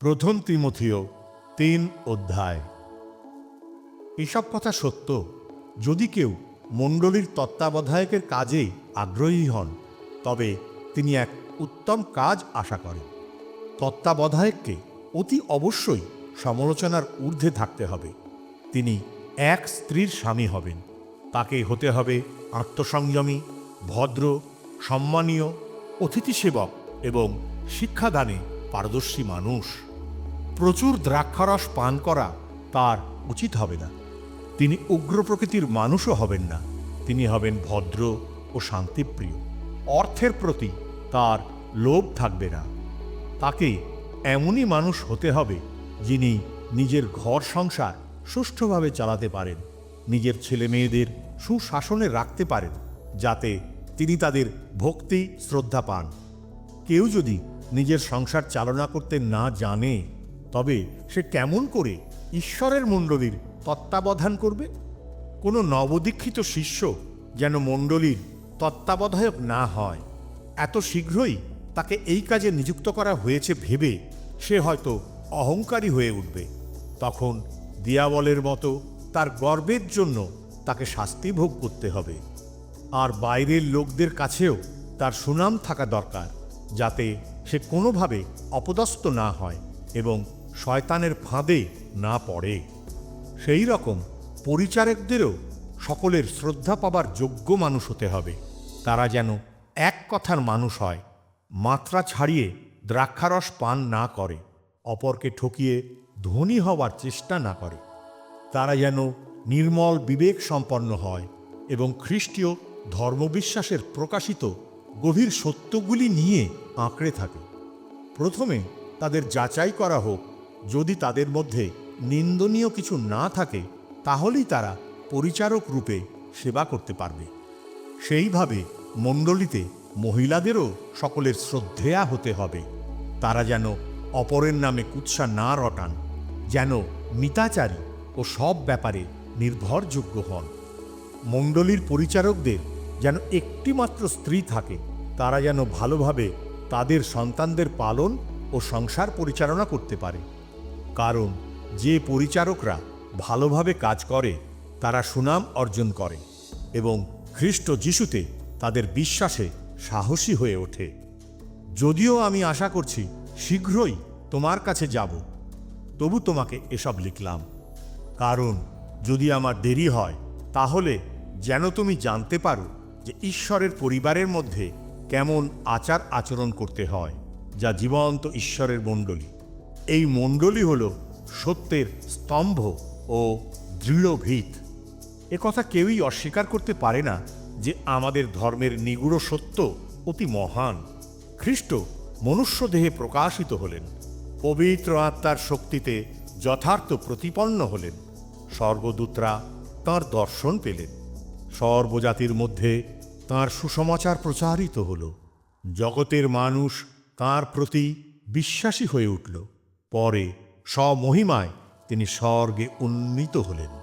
প্রথম তিমথিও তিন অধ্যায়। এসব কথা সত্য। যদি কেউ মণ্ডলীর তত্ত্বাবধায়কের কাজে আগ্রহী হন, তবে তিনি এক উত্তম কাজ আশা করেন। তত্ত্বাবধায়ককে অতি অবশ্যই সমালোচনার ঊর্ধ্বে থাকতে হবে। তিনি এক স্ত্রীর স্বামী হবেন। তাকে হতে হবে আত্মসংযমী, ভদ্র, সম্মানীয় অতিথি সেবক এবং শিক্ষাদানে পারদর্শী মানুষ। প্রচুর দ্রাক্ষারস পান করা তার উচিত হবে না। তিনি উগ্র প্রকৃতির মানুষও হবেন না। তিনি হবেন ভদ্র ও শান্তিপ্রিয়। অর্থের প্রতি তার লোভ থাকবে না। তাকে এমনই মানুষ হতে হবে যিনি নিজের ঘর সংসার সুষ্ঠুভাবে চালাতে পারেন, নিজের ছেলে মেয়েদের সুশাসনে রাখতে পারেন, যাতে তিনি তাদের ভক্তি, শ্রদ্ধা পান। কেউ যদি নিজের সংসার চালনা করতে না জানে তবে সে কেমন করে ঈশ্বরের মণ্ডলীর তত্ত্বাবধান করবে? কোনো নবদীক্ষিত শিষ্য যেন মণ্ডলীর তত্ত্বাবধায়ক না হয়। এত শীঘ্রই তাকে এই কাজে নিযুক্ত করা হয়েছে ভেবে সে হয়তো অহংকারী হয়ে উঠবে। তখন দিয়াবলের মতো তার গর্বের জন্য তাকে শাস্তি ভোগ করতে হবে। আর বাইরের লোকদের কাছেও তার সুনাম থাকা দরকার, যাতে সে কোনোভাবে অপদস্থ না হয় এবং শয়তানের ফাঁদে না পড়ে। সেই রকম পরিচারকদেরও সকলের শ্রদ্ধা পাবার যোগ্য মানুষ হতে হবে। তারা যেন এক কথার মানুষ হয়, মাত্রা ছাড়িয়ে দ্রাক্ষারস পান না করে, অপরকে ঠকিয়ে ধনী হওয়ার চেষ্টা না করে। তারা যেন নির্মল বিবেক সম্পন্ন হয় এবং খ্রিস্টীয় ধর্মবিশ্বাসের প্রকাশিত গভীর সত্যগুলি নিয়ে আঁকড়ে থাকে। প্রথমে তাদের যাচাই করা হোক যদি তাদের মধ্যে নিন্দনীয় কিছু না থাকে, তাহলেই তারা পরিচারক রূপে সেবা করতে পারবে। সেইভাবে মণ্ডলীতে মহিলাদেরও সকলের শ্রদ্ধেয়া হতে হবে। তারা যেন অপরের নামে কুৎসা না রটান, যেন মিতাচারী ও সব ব্যাপারে নির্ভরযোগ্য হন। মণ্ডলীর পরিচারকদের যেন একটিমাত্র স্ত্রী থাকে, তারা যেন ভালোভাবে তাদের সন্তানদের পালন ও সংসার পরিচালনা করতে পারে। কারণ যে পরিচারকরা ভালোভাবে কাজ করে, তারা সুনাম অর্জন করে এবং খ্রিস্ট যিশুতে তাদের বিশ্বাসে সাহসী হয়ে ওঠে। যদিও আমি আশা করছি শীঘ্রই তোমার কাছে যাব, তবু তোমাকে এসব লিখলাম। কারণ যদি আমার দেরি হয়, তাহলে যেন তুমি জানতে পারো যে ঈশ্বরের পরিবারের মধ্যে কেমন আচার আচরণ করতে হয়, যা জীবন্ত ঈশ্বরের মণ্ডলী। এই মণ্ডলী হল সত্যের স্তম্ভ ও দৃঢ় ভিত কথা কেউই অস্বীকার করতে পারে না যে আমাদের ধর্মের নিগুড় সত্য অতি মহান। খ্রিস্ট মনুষ্য দেহে প্রকাশিত হলেন, পবিত্র আত্মার শক্তিতে যথার্থ প্রতিপন্ন হলেন স্বর্গদূতরা তাঁর দর্শন পেলেন, সর্বজাতির মধ্যে তাঁর সুসমাচার প্রচারিত হল, জগতের মানুষ তাঁর প্রতি বিশ্বাসী হয়ে উঠল। পরে স্বমহিমায় তিনি স্বর্গে উন্নীত হলেন।